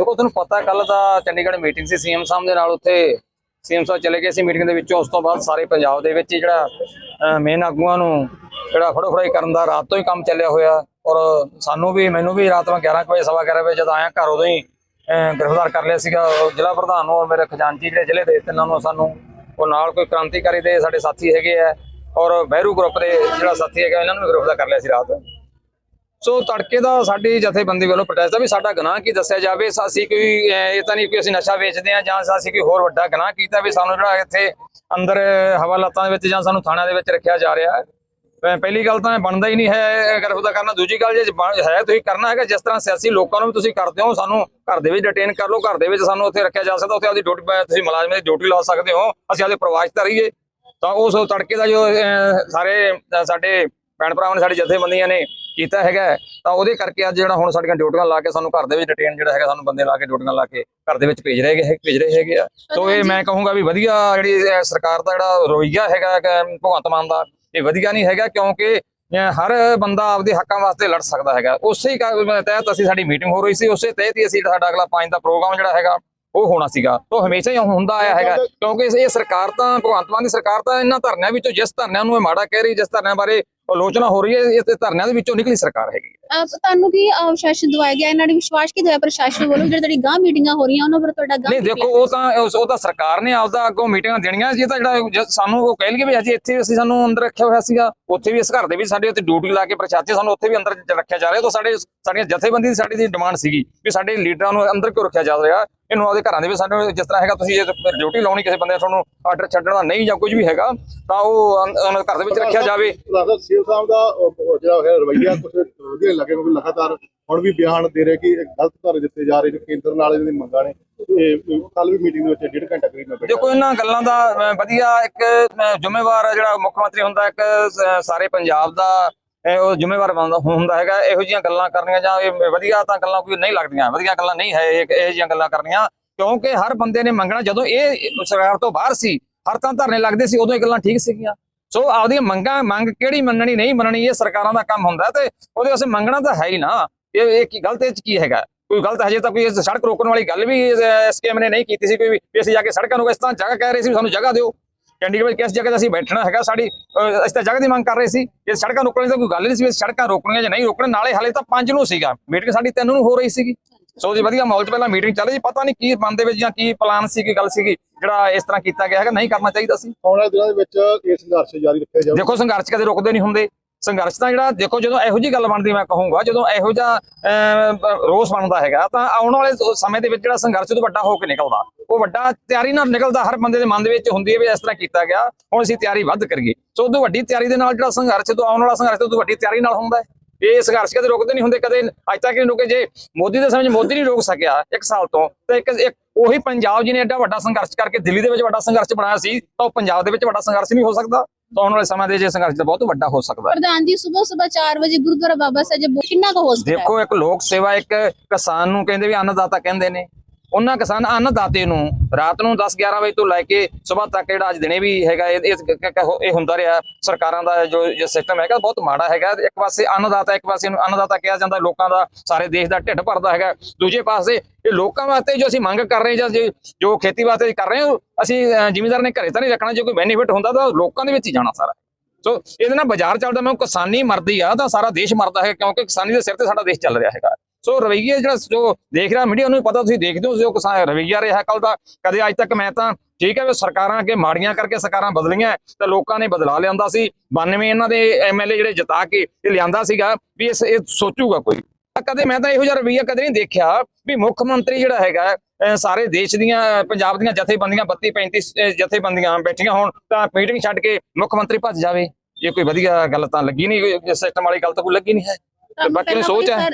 ਦੇਖੋ ਤੁਹਾਨੂੰ ਪਤਾ ਕੱਲ ਦਾ ਚੰਡੀਗੜ੍ਹ ਮੀਟਿੰਗ ਸੀ ਸੀਐਮ ਸਾਹਿਬ ਦੇ ਨਾਲ ਉੱਥੇ ਸੀਐਮ ਸਾਹਿਬ ਚਲੇ ਗਏ ਸੀ ਮੀਟਿੰਗ ਦੇ ਵਿੱਚੋਂ ਉਸ ਤੋਂ ਬਾਅਦ ਸਾਰੇ ਪੰਜਾਬ ਦੇ ਵਿੱਚ ਹੀ ਜਿਹੜਾ ਮੇਨ ਆਗੂਆਂ ਨੂੰ ਜਿਹੜਾ ਫੜੋ ਫੜਾਈ ਕਰਨ ਦਾ ਰਾਤ ਤੋਂ ਹੀ ਕੰਮ ਚੱਲਿਆ ਹੋਇਆ। ਔਰ ਸਾਨੂੰ ਵੀ ਮੈਨੂੰ ਵੀ ਰਾਤ ਨੂੰ 11 ਕੁ ਵਜੇ ਸਵਾ 11 ਵਜੇ ਜਦ ਆਇਆ ਘਰ ਉਦੋਂ ਹੀ ਅਹ, ਗ੍ਰਿਫਤਾਰ ਕਰ ਲਿਆ ਸੀਗਾ। ਜ਼ਿਲ੍ਹਾ ਪ੍ਰਧਾਨ ਨੂੰ ਔਰ ਮੇਰੇ ਖਜ਼ਾਨਚੀ ਜਿਹੜੇ ਜ਼ਿਲ੍ਹੇ ਦੇ ਤਿੰਨਾਂ ਨੂੰ ਸਾਨੂੰ ਉਹ ਨਾਲ ਕੋਈ ਕ੍ਰਾਂਤੀਕਾਰੀ ਦੇ ਸਾਡੇ ਸਾਥੀ ਹੈਗੇ ਆ। ਔਰ ਬਹਿਰੂ ਗਰੁੱਪ ਦੇ ਜਿਹੜਾ ਸਾਥੀ ਹੈਗਾ ਇਹਨਾਂ ਨੂੰ ਵੀ ਗ੍ਰਿਫਤਾਰ ਕਰ ਲਿਆ ਸੀ ਰਾਤ। ਸੋ ਤੜਕੇ ਦਾ ਸਾਡੀ ਜਥੇਬੰਦੀ ਵੱਲੋਂ ਪ੍ਰੋਟੈਸਟ ਆ ਵੀ ਸਾਡਾ ਗੁਨਾਹ ਕੀ ਦੱਸਿਆ ਜਾਵੇ, ਸ- ਅਸੀਂ ਕੋਈ ਇਹ ਤਾਂ ਨਹੀਂ ਕਿ ਅਸੀਂ ਨਸ਼ਾ ਵੇਚਦੇ ਆ ਜਾਂ ਅਸੀਂ ਕੋਈ ਹੋਰ ਵੱਡਾ ਗੁਨਾਹ ਕੀਤਾ ਵੀ ਸਾਨੂੰ ਜਿਹੜਾ ਇੱਥੇ ਅੰਦਰ ਹਵਾਲਾਤਾਂ ਦੇ ਵਿੱਚ ਜਾਂ ਸਾਨੂੰ ਥਾਣਿਆਂ ਦੇ ਵਿੱਚ ਰੱਖਿਆ ਜਾ ਰਿਹਾ ਹੈ। ਪਹਿਲੀ ਗੱਲ ਤਾਂ ਬਣਦਾ ਹੀ ਨਹੀਂ ਹੈ, ਅਗਰ ਉਹਦਾ ਕਰਨਾ, ਦੂਜੀ ਗੱਲ ਜੇ ਬਣ- ਹੈ ਤੁਸੀਂ ਕਰਨਾ ਹੈਗਾ, ਜਿਸ ਤਰ੍ਹਾਂ ਸਿਆਸੀ ਲੋਕਾਂ ਨੂੰ ਵੀ ਤੁਸੀਂ ਕਰਦੇ ਹੋ, ਸਾਨੂੰ ਘਰ ਦੇ ਵਿੱਚ ਡਿਟੇਨ ਕਰ ਲਓ, ਘਰ ਦੇ ਵਿੱਚ ਸਾਨੂੰ ਉੱਥੇ ਰੱਖਿਆ ਜਾ ਸਕਦਾ, ਉੱਥੇ ਆਪਦੀ ਡਿਊਟੀ ਤੁਸੀਂ ਮੁਲਾਜ਼ਮ ਦੀ ਡਿਊਟੀ ਲਾ ਸਕਦੇ ਹੋ, ਅਸੀਂ ਆਪਦੇ ਪ੍ਰਵਾਸ ਤੇ ਰਹੀਏ। ਤਾਂ ਉਸ ਤੜਕੇ ਦਾ ਜੋ ਸਾਰੇ ਸਾਡੇ ਭੈਣ ਭਰਾਵਾਂ ਨੇ, ਸਾਡੇ ਜਥੇਬੰਦੀਆਂ ਨੇ ਕੀਤਾ ਹੈਗਾ ਤਾਂ ਉਹਦੇ ਕਰਕੇ ਅੱਜ ਜਿਹੜਾ ਹੁਣ ਸਾਡੀਆਂ ਡਿਊਟੀਆਂ ਲਾ ਕੇ ਸਾਨੂੰ ਘਰ ਦੇ ਵਿੱਚ ਡਿਟੇਨ ਜਿਹੜਾ ਹੈਗਾ ਸਾਨੂੰ ਬੰਦੇ ਲਾ ਕੇ ਡਿਊਟੀਆਂ ਲਾ ਕੇ ਘਰ ਦੇ ਵਿੱਚ ਭੇਜ ਰਹੇ ਹੈ ਭੇਜ ਰਹੇ ਹੈਗੇ ਆ। ਸੋ ਇਹ ਮੈਂ ਕਹੂੰਗਾ ਵੀ ਵਧੀਆ ਜਿਹੜੀ ਸਰਕਾਰ ਦਾ ਜਿਹੜਾ ਰਵੱਈਆ ਹੈਗਾ ਭਗਵੰਤ ਮਾਨ ਦਾ ਇਹ ਵਧੀਆ ਨਹੀਂ ਹੈਗਾ ਕਿਉਂਕਿ ਹਰ ਬੰਦਾ ਆਪਦੇ ਹੱਕਾਂ ਵਾਸਤੇ ਲੜ ਸਕਦਾ ਹੈਗਾ। ਉਸੇ ਹੀ ਤਹਿਤ ਅਸੀਂ ਸਾਡੀ ਮੀਟਿੰਗ ਹੋ ਰਹੀ ਸੀ ਉਸੇ ਤਹਿਤ ਹੀ ਅਸੀਂ ਸਾਡਾ ਅਗਲਾ ਪੰਜ ਦਾ ਪ੍ਰੋਗਰਾਮ ਜਿਹੜਾ ਹੈਗਾ ਉਹ ਹੋਣਾ ਸੀਗਾ। ਉਹ ਹਮੇਸ਼ਾ ਹੀ ਹੁੰਦਾ ਆਇਆ ਹੈਗਾ। ਕਿਉਂਕਿ ਇਹ ਸਰਕਾਰ ਤਾਂ ਭਗਵੰਤ ਮਾਨ ਦੀ ਸਰਕਾਰ ਤਾਂ ਇਹਨਾਂ ਧਰਨਿਆਂ ਵਿੱਚੋਂ ਜਿਸ ਧਰਨਿਆਂ ਨੂੰ ਇਹ ਮਾੜਾ ਕਹਿ ਰਹੀ ਜਿਸ ਧਰਨਿਆਂ ਬਾਰੇ ਆਲੋਚਨਾ ਹੋ ਰਹੀ ਹੈ ਇਸ ਤੇ ਧਰਨਿਆਂ ਦੇ ਵਿੱਚੋਂ ਨਿਕਲੀ ਸਰਕਾਰ ਹੈਗੀ ਹੈ। ਤੁਹਾਨੂੰ ਕੀ ਆਸ਼ਵਾਸਨ ਦਵਾਇਆ ਗਿਆ? ਇਹਨਾਂ ਨੇ ਵਿਸ਼ਵਾਸ ਕੀ ਦਵਾਇਆ ਪ੍ਰਸ਼ਾਸਨ ਵੱਲੋਂ? ਜਿਹੜੀ ਤੁਹਾਡੀ ਗਾਂ ਮੀਟਿੰਗਾਂ ਹੋ ਰਹੀਆਂ ਉਹਨਾਂ ਪਰ ਤੁਹਾਡਾ ਗਾਂ ਨਹੀਂ ਦੇਖੋ ਉਹ ਤਾਂ ਉਹ ਤਾਂ ਸਰਕਾਰ ਨੇ ਆਪਦਾ ਅੱਗੋਂ ਮੀਟਿੰਗਾਂ ਦੇਣੀਆਂ ਜੀ ਇਹ ਤਾਂ ਜਿਹੜਾ ਸਾਨੂੰ ਉਹ ਕਹਿਣਗੇ ਵੀ ਅਜੇ ਇੱਥੇ ਅਸੀਂ ਸਾਨੂੰ ਅੰਦਰ ਰੱਖਿਆ ਹੋਇਆ ਸੀਗਾ ਉੱਥੇ ਵੀ ਇਸ ਘਰ ਦੇ ਵੀ ਸਾਡੇ ਉੱਤੇ ਡਿਊਟੀ ਲਾ ਕੇ ਪ੍ਰਸ਼ਾਸਨ ਸਾਨੂੰ ਉੱਥੇ ਵੀ ਅੰਦਰ ਰੱਖਿਆ ਜਾ ਰਿਹਾ ਤਾਂ ਸਾਡੇ ਸਾਡੀਆਂ ਜਥੇਬੰਦੀ ਦੀ ਸਾਡੀ ਦੀ ਡਿਮਾਂਡ ਸੀਗੀ ਵੀ ਸਾਡੇ ਲੀਡਰਾਂ ਨੂੰ ਅੰਦਰ ਕਿਉਂ ਰੱਖਿਆ ਜਾ ਰਿਹਾ ਇਹਨੂੰ ਆਪਦੇ ਘਰਾਂ ਦੇ ਵਿੱਚ ਸਾਨੂੰ ਜਿਸ ਤਰ੍ਹਾਂ ਹੈਗਾ ਤੁਸੀਂ ਜੇ ਡਿਊਟੀ ਲਾਉਣੀ ਕਿਸੇ ਬੰਦੇ ਨੇ ਤੁਹਾਨੂੰ ਆਰਡਰ ਛੱਡਣ ਦਾ ਨਹੀਂ ਜਾਂ ਕੁਝ ਵੀ ਹੈਗਾ ਤਾਂ ਉਹ ਅੰ- ਉਹਨਾਂ ਦੇ ਘਰ ਦੇ ਵਿੱਚ ਰੱਖਿਆ ਜਾਵੇ। ਸੀਐਮ ਸਾਹਿਬ ਦਾ ਜਿਹੜਾ ਰਵਈਆ ਕੁਝ ਵਧੀਆ ਲੱਗਿਆ ਕਿਉਂਕਿ ਲਗਾਤਾਰ ਹੁਣ ਵੀ ਬਿਆਨ ਦੇ ਰਹੇ ਕਿ ਇਹ ਗਲਤ ਧਾਰੇ ਦਿੱਤੇ ਜਾ ਰਹੇ ਨੇ ਕੇਂਦਰ ਨਾਲ ਇਹਨਾਂ ਦੀ ਮੰਗਾਂ ਨੇ। ਕੱਲ ਵੀ ਮੀਟਿੰਗ ਦੇ ਵਿੱਚ ਡੇਢ ਘੰਟਾ ਕਰੀਬ ਮੈਂ ਬੈਠਾ ਦੇਖੋ ਇਹਨਾਂ ਗੱਲਾਂ ਦਾ ਵਧੀਆ ਇੱਕ ਜ਼ਿੰਮੇਵਾਰ ਜਿਹੜਾ ਮੁੱਖ ਮੰਤਰੀ ਹੁੰਦਾ ਇੱਕ ਸਾਰੇ ਪੰਜਾਬ ਦਾ ਉਹ ਜ਼ਿੰਮੇਵਾਰ ਹੁੰਦਾ ਹੈਗਾ। ਇਹੋ ਜਿਹੀਆਂ ਗੱਲਾਂ ਕਰਨੀਆਂ ਜਾਂ ਇਹ ਵਧੀਆ ਤਾਂ ਗੱਲਾਂ ਕੋਈ ਨਹੀਂ ਲੱਗਦੀਆਂ। ਵਧੀਆ ਗੱਲਾਂ ਨਹੀਂ ਹੈ ਇਹ ਇਹੋ ਜਿਹੀਆਂ ਗੱਲਾਂ ਕਰਨੀਆਂ। ਕਿਉਂਕਿ ਹਰ ਬੰਦੇ ਨੇ ਮੰਗਣਾ ਜਦੋਂ ਇਹ ਸਰਕਾਰ ਤੋਂ ਬਾਹਰ ਸੀ ਹਰ ਤਾਂ ਧਰਨੇ ਲੱਗਦੇ ਸੀ ਉਦੋਂ ਇਹ ਗੱਲਾਂ ਠੀਕ ਸੀਗੀਆਂ। ਸੋ ਆਪਦੀਆਂ ਮੰਗਾਂ ਮੰਗ ਕਿਹੜੀ ਮੰਨਣੀ ਨਹੀਂ ਮੰਨਣੀ ਇਹ ਸਰਕਾਰਾਂ ਦਾ ਕੰਮ ਹੁੰਦਾ ਤੇ ਉਹਦੇ ਵਾਸਤੇ ਮੰਗਣਾ ਤਾਂ ਹੈ ਹੀ ਨਾ। ਇਹ ਇਹ ਕੀ ਗਲਤ ਇਹ 'ਚ ਕੀ ਹੈਗਾ? ਕੋਈ ਗਲਤ ਹਜੇ ਤਾਂ ਕੋਈ ਸੜਕ ਰੋਕਣ ਵਾਲੀ ਗੱਲ ਵੀ ਐਸਕੇਐਮ ਨੇ ਨਹੀਂ ਕੀਤੀ ਸੀ ਕੋਈ ਵੀ ਅਸੀਂ ਜਾ ਕੇ ਸੜਕਾਂ ਨੂੰ ਇਸ ਤਰ੍ਹਾਂ ਜਗ੍ਹਾ ਕਹਿ ਰਹੇ ਸੀ ਵੀ ਸਾਨੂੰ ਜਗ੍ਹਾ ਦਿਓ। ਚੰਡੀਗੜ੍ਹ ਵਿੱਚ ਕਿਸ ਜਗ੍ਹਾ ਤੇ ਅਸੀਂ ਬੈਠਣਾ ਹੈਗਾ ਸਾਡੀ ਅਹ, ਅਸੀਂ ਤਾਂ ਜਗ੍ਹਾ ਦੀ ਮੰਗ ਕਰ ਰਹੇ ਸੀ। ਜੇ ਸੜਕਾਂ ਰੋਕਣ ਦੀ ਤਾਂ ਕੋਈ ਗੱਲ ਨਹੀਂ ਸੀ ਸੜਕਾਂ ਰੋਕਣੀਆਂ ਜਾਂ ਨਹੀਂ ਰੋਕਣ ਨਾਲੇ ਹਾਲੇ ਤਾਂ ਪੰਜ ਨੂੰ ਸੀਗਾ। ਮੀਟਿੰਗ ਸਾਡੀ ਤਿੰਨ ਨੂੰ ਹੋ ਰਹੀ ਸੀਗੀ। ਸੋ ਜੀ ਵਧੀਆ ਮਾਹੌਲ 'ਚ ਪਹਿਲਾਂ ਮੀਟਿੰਗ ਚੱਲ ਸੀ। ਪਤਾ ਨਹੀਂ ਕੀ ਮਨ ਦੇ ਵਿੱਚ ਜਾਂ ਕੀ ਪਲਾਨ ਸੀ ਕੀ ਗੱਲ ਸੀਗੀ ਜਿਹੜਾ ਇਸ ਤਰ੍ਹਾਂ ਕੀਤਾ ਗਿਆ ਹੈਗਾ ਨਹੀਂ ਕਰਨਾ ਚਾਹੀਦਾ ਸੀ। ਆਉਣ ਵਾਲੇ ਦਿਨਾਂ ਦੇ ਵਿੱਚ ਇਹ ਸੰਘਰਸ਼ ਜਾਰੀ ਰੱਖਿਆ ਜਾਊਗਾ। ਦੇਖੋ ਸੰਘਰਸ਼ ਕਦੇ ਰੁਕਦੇ ਨਹੀਂ ਹੁੰਦੇ। ਸੰਘਰਸ਼ ਤਾਂ ਜਿਹੜਾ ਦੇਖੋ ਜਦੋਂ ਇਹੋ ਜੀ ਗੱਲ ਬਣਦੀ ਮੈਂ ਕਹੂੰਗਾ ਜਦੋਂ ਇਹੋ ਜਿਹਾ ਰੋਸ ਬਣਦਾ ਹੈਗਾ ਤਾਂ ਆਉਣ ਵਾਲੇ ਸਮੇਂ ਦੇ ਵਿੱਚ ਜਿਹੜਾ ਸੰਘਰਸ਼ ਤੋਂ ਵੱਡਾ ਹੋ ਕੇ ਨਿਕਲਦਾ। ਉਹ ਵੱਡਾ ਤਿਆਰੀ ਨਾਲ ਨਿਕਲਦਾ ਹਰ ਬੰਦੇ ਦੇ ਮਨ ਦੇ ਵਿੱਚ ਹੁੰਦੀ ਹੈ ਵੀ ਇਸ ਤਰ੍ਹਾਂ ਕੀਤਾ ਗਿਆ ਹੁਣ ਅਸੀਂ ਤਿਆਰੀ ਵੱਧ ਕਰੀਏ। ਸੋ ਉਦੋਂ ਵੱਡੀ ਤਿਆਰੀ ਦੇ ਨਾਲ ਜਿਹੜਾ ਸੰਘਰਸ਼ ਤੋਂ ਆਉਣ ਵਾਲਾ ਸੰਘਰਸ਼ ਤੋਂ ਵੱਡੀ ਤਿਆਰੀ ਨਾਲ ਹੁੰਦਾ ਹੈ। ਇਹ ਸੰਘਰਸ਼ ਕਦੇ ਰੁਕਦੇ ਨਹੀਂ ਹੁੰਦੇ ਕਦੇ ਅੱਜ ਤੱਕ ਨਹੀਂ ਰੁਕੇ ਜੇ ਮੋਦੀ ਦੇ ਸਮੇਂ ਮੋਦੀ ਨਹੀਂ ਰੋਕ ਸਕਿਆ ਇੱਕ ਸਾਲ ਤੋਂ ਤੇ ਇੱਕ ਇੱਕ ਉਹੀ ਪੰਜਾਬ ਜੀ ਨੇ ਐਡਾ ਵੱਡਾ ਸੰਘਰਸ਼ ਕਰਕੇ ਦਿੱਲੀ ਦੇ ਵਿੱਚ ਵੱਡਾ ਸੰਘਰਸ਼ ਬਣਾਇਆ ਸੀ ਤਾਂ ਉਹ ਪੰਜਾਬ ਦੇ ਵਿੱਚ ਵੱਡਾ ਸੰਘਰਸ਼ ਨਹੀਂ ਹੋ ਸਕਦਾ ਤਾਂ ਆਉਣ ਵਾਲੇ ਸਮੇਂ ਦੇ ਜੇ ਸੰਘਰਸ਼ ਤਾਂ ਬਹੁਤ ਵੱਡਾ ਹੋ ਸਕਦਾ ਪ੍ਰਧਾਨ ਜੀ ਸਵੇਰ ਸਵੇਰ 4 ਵਜੇ ਗੁਰਦੁਆਰਾ ਬਾਬਾ ਸਾਹਿਬ ਕਿੰਨਾ ਕੁ ਹੋ ਸਕਦਾ ਦੇਖੋ ਇੱਕ ਲੋਕ ਸੇਵਾ ਇੱਕ ਕਿਸਾਨ ਨੂੰ ਕਹਿੰਦੇ ਵੀ ਅੰਨਦਾਤਾ ਕਹਿੰਦੇ ਨੇ। ਉਹਨਾਂ ਕਿਸਾਨ ਅੰਨਦਾਤੇ ਨੂੰ ਰਾਤ ਨੂੰ 10 11 ਵਜੇ ਤੋਂ ਲੈ ਕੇ ਸਵੇਰ ਤੱਕ ਜਿਹੜਾ ਅੱਜ ਦਿਨੇ ਵੀ ਹੈਗਾ ਇਹ ਇਹ- ਇਹ ਹੁੰਦਾ ਰਿਹਾ ਸਰਕਾਰਾਂ ਦਾ ਜੋ ਸਿਸਟਮ ਹੈਗਾ ਬਹੁਤ ਮਾੜਾ ਹੈਗਾ। ਇੱਕ ਪਾਸੇ ਅੰਨਦਾਤਾ ਇੱਕ ਪਾਸੇ ਨੂੰ ਅੰਨਦਾਤਾ ਕਿਹਾ ਜਾਂਦਾ। ਲੋਕਾਂ ਦਾ ਸਾਰੇ ਦੇਸ਼ ਦਾ ਢਿੱਡ ਭਰਦਾ ਹੈਗਾ। ਦੂਜੇ ਪਾਸੇ ਇਹ ਲੋਕਾਂ ਵਾਸਤੇ ਜੋ ਅਸੀਂ ਮੰਗ ਕਰ ਰਹੇ ਜਾਂ ਜੇ- ਜੋ ਖੇਤੀ ਵਾਸਤੇ ਕਰ ਰਹੇ ਅਸੀਂ ਅਹ, ਜ਼ਿਮੀਂਦਾਰ ਨੇ ਘਰੇ ਤਾਂ ਨਹੀਂ ਰੱਖਣਾ। ਜੇ ਕੋਈ ਬੈਨੀਫਿਟ ਹੁੰਦਾ ਤਾਂ ਲੋਕਾਂ ਦੇ ਵਿੱਚ ਹੀ ਜਾਣਾ ਸਾਰਾ। ਸੋ ਇਹਦੇ ਨਾਲ ਬਾਜ਼ਾਰ ਚੱਲਦਾ ਮੈਂ ਕਿਸਾਨੀ ਮਰਦੀ ਆ ਤਾਂ ਸਾਰਾ ਦੇਸ਼ ਮਰਦਾ ਹੈ ਕਿਉਂਕਿ ਕਿਸਾਨੀ ਦੇ ਸਿਰ ਤੇ ਸਾਡਾ ਦੇਸ਼ ਚੱਲ ਰਿਹਾ ਹੈਗਾ। ਸੋ ਰਵਈਏ ਜਿਹੜਾ ਜੋ ਦੇਖ ਰਿਹਾ ਮੀਡੀਆ ਨੂੰ ਪਤਾ ਤੁਸੀਂ ਦੇਖਦੇ ਹੋ ਜੋ ਕਿਸਾਨ ਰਵਈਆ ਰਿਹਾ ਕੱਲ ਦਾ ਕਦੇ ਅੱਜ ਤੱਕ ਮੈਂ ਤਾਂ ਠੀਕ ਹੈ ਵੀ ਸਰਕਾਰਾਂ ਅੱਗੇ ਮਾੜੀਆਂ ਕਰਕੇ ਸਰਕਾਰਾਂ ਬਦਲੀਆਂ ਤਾਂ ਲੋਕਾਂ ਨੇ ਬਦਲਾ ਲਿਆਂਦਾ ਸੀ। 92 ਇਹਨਾਂ ਦੇ ਐਮਐਲਏ ਜਿਹੜੇ ਜਿਤਾ ਕੇ ਇਹ ਲਿਆਂਦਾ ਸੀਗਾ ਵੀ ਇਸ ਇਹ ਸੋਚੂਗਾ ਕੋਈ। ਕਦੇ ਮੈਂ ਤਾਂ ਇਹੋ ਜਿਹਾ ਰਵਈਆ ਕਦੇ ਨਹੀਂ ਦੇਖਿਆ ਵੀ ਮੁੱਖ ਮੰਤਰੀ ਜਿਹੜਾ ਹੈਗਾ ਸਾਰੇ ਦੇਸ਼ ਦੀਆਂ ਪੰਜਾਬ ਦੀਆਂ ਜਥੇਬੰਦੀਆਂ 32 35 ਜਥੇਬੰਦੀਆਂ ਬੈਠੀਆਂ ਹੋਣ ਤਾਂ ਮੀਟਿੰਗ ਛੱਡ ਕੇ ਮੁੱਖ ਮੰਤਰੀ ਭੱਜ ਜਾਵੇ। ਇਹ ਕੋਈ ਵਧੀਆ ਗੱਲ ਤਾਂ ਲੱਗੀ ਨਹੀਂ ਸਿਸਟਮ ਵਾਲੀ ਗੱਲ ਤਾਂ ਕੋਈ ਲੱਗੀ ਨਹੀਂ ਹੈ। ਬਾਕੀ ਨੂੰ ਸੋਚ ਹੈ।